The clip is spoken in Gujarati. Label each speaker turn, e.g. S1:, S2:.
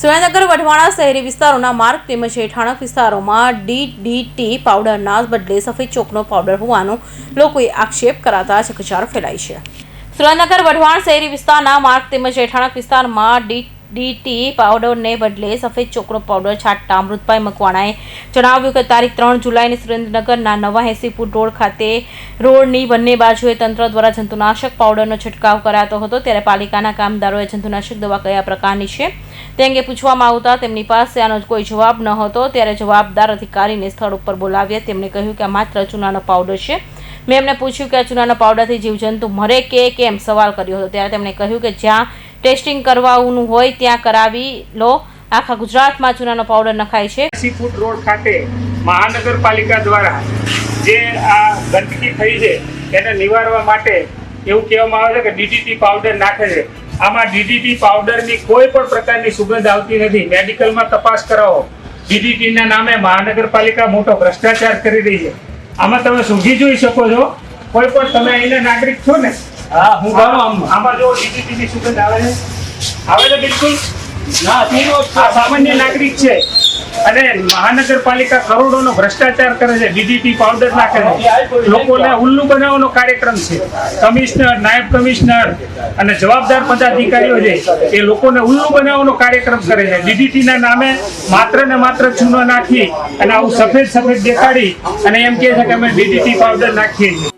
S1: સુરેન્દ્રનગર, વઢવાણા શહેરી વિસ્તારોના માર્ગ તેમજ હેઠાણક વિસ્તારોમાં ડીડીટી પાવડરના બદલે સફેદ ચોકનો પાવડર હોવાનો લોકોએ આક્ષેપ કરાતા ચકચાર ફેલાઈ છે. સુરેન્દ્રનગર, વઢવાણ શહેરી વિસ્તારના માર્ગ તેમજ હેઠાણક વિસ્તારમાં ડીડીટી પાવડરને બદલે સફેદ ચોકનો પાવડર છાંટતા અમૃતભાઈ મકવાણાએ જણાવ્યું કે તારીખ ત્રણ જુલાઈને સુરેન્દ્રનગરના નવા હેસીપુર રોડ ખાતે રોડની બંને બાજુએ તંત્ર દ્વારા જંતુનાશક પાવડરનો છંટકાવ કરાતો હતો. ત્યારે પાલિકાના કામદારોએ જંતુનાશક દવા કયા પ્રકારની છે તે અંગે પૂછવામાં આવતા તેમની પાસે આનો કોઈ જવાબ ન હતો ત્યારે જવાબદાર અધિકારીને સ્થળ ઉપર બોલાવ્યા. તેમણે કહ્યું કે આ માત્ર ચૂનાનો પાવડર છે. મેં એમને પૂછ્યું કે આ ચૂનાના પાવડરથી જીવજંતુ મરે કે કેમ? સવાલ કર્યો હતો. ત્યારે તેમણે કહ્યું કે જ્યાં ટેસ્ટિંગ કરવાનું હોય ત્યાં કરાવી લો. આખા ગુજરાતમાં ચૂનાનો પાવડર નખાય છે.
S2: સી ફૂડ રોડ ખાતે મહાનગરપાલિકા દ્વારા જે આ ગંદકી થઈ છે, એને નિવારવા માટે એવું કહેવામાં આવે છે કે ડીડીટી પાવડર નાખે છે. આમાં ડીડીટી પાવડરની કોઈ પણ પ્રકારની સુગંધ આવતી નથી. મેડિકલમાં તપાસ કરાવો. ડીડીટીના નામે મહાનગરપાલિકા મોટો ભ્રષ્ટાચાર કરી રહી છે. આમાં તમે સુધી જોઈ શકો છો. કોઈ પણ તમે અહીંના નાગરિક છો ને
S3: હા હું ગણો આમ
S2: આમાં જો ડીડીટીની સુગંધ આવે છે? આવે છે બિલકુલ?
S3: ના તીનો
S2: સામાન્ય નાગરિક છે. અને મહાનગરપાલિકા કરોડોનો ભ્રષ્ટાચાર કરે છે ડીડીટી પાવડર નાખે છે. લોકોને ઉલ્લુ બનાવવાનો કાર્યક્રમ છે. કમિશનર નાયબ કમિશનર અને જવાબદાર પદાધિકારીઓ છે એ લોકોને ઉલ્લુ બનાવવાનો કાર્યક્રમ કરે છે. ડીડીટી ના નામે માત્ર ને માત્ર ચૂનો નાખી અને આવું સફેદ સફેદ દેખાડી અને એમ કહે છે કે અમે ડીડીટી પાવડર નાખીએ છીએ.